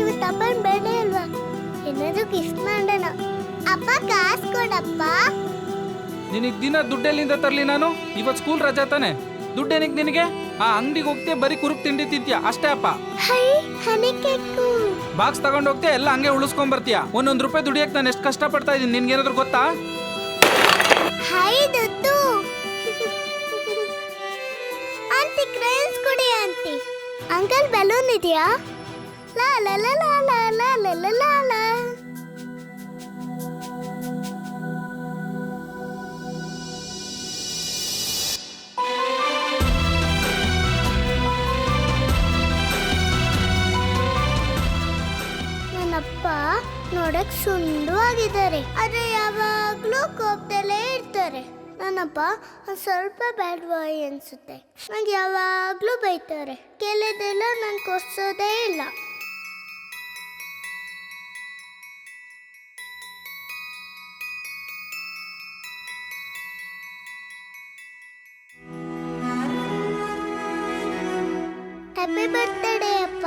ಇವತ್ತು ಅಪ್ಪನ ಬರ್ಡೇ ಅಲ್ವಾ? ಏನಾದರೂ ಗಿಫ್ಟ್ ಮಾಡೋಣ. ಅಪ್ಪ ಕಾಸು ಕೊಡಪ್ಪ. ನಿನಗೆ ದಿನ ದುಡ್ಡೆಲ್ಲಿಂದ ತರ್ಲಿ ನಾನು? ಇವತ್ತು ಸ್ಕೂಲ್ ರಜಾ ತಾನೆ. ದುಡ್ಡೇನಿಗೆ ನಿನಗೆ? ಆ ಅಂಗಡಿಗೆ ಹೋಗ್ತೇ ಬರೀ ಕುರುಕ್ ತಿಂಡಿ ತಿಂತೀಯ? ಅಷ್ಟೇ ಅಪ್ಪ. High honey cake. ಬಾಕ್ಸ್ ತಗೊಂಡ್ ಹೋಗ್ತೀಯ ಎಲ್ಲ ಹಂಗೆ ಉಳಿಸ್ಕೊಂಡ್ ಬರ್ತೀಯ? ಒಂದೊಂದು ರೂಪಾಯಿ ದುಡಿಯಕ್ಕೆ ನಾನು ಎಷ್ಟು ಕಷ್ಟ ಪಡ್ತಾ ಇದ್ದೀನಿ ನಿನ್ಗೇನಾದ್ರು ಗೊತ್ತಾ? ಹೈ ದುಡ್ಡು. ಆಂಟಿ ಕ್ರೈನ್ಸ್ ಕೊಡಿ ಆಂಟಿ ಅಂಕಲ್ ಬಲೂನ್ ಇದೆಯಾ? La la la ನನ್ನಪ್ಪ ನೋಡಕ್ ಸುಂದವಾಗಿದ್ದಾರೆ ಆದ್ರೆ ಯಾವಾಗ್ಲೂ ಕೋಪದಲ್ಲೇ ಇರ್ತಾರೆ. ನನ್ನಪ್ಪ ಸ್ವಲ್ಪ ಬ್ಯಾಡ್ ಬಾಯ್ ಅನ್ಸುತ್ತೆ. ನಂಗೆ ಯಾವಾಗ್ಲೂ ಬೈತಾರೆ. ಕೆಲದೆಲ್ಲ ನನ್ ಕೊರ್ಸೋದೇ ಇಲ್ಲ. ಹ್ಯಾಪಿ ಬರ್ತ್ಡೇ ಅಪ್ಪ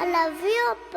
ಐ ಲವ್ ಯು ಅಪ್ಪ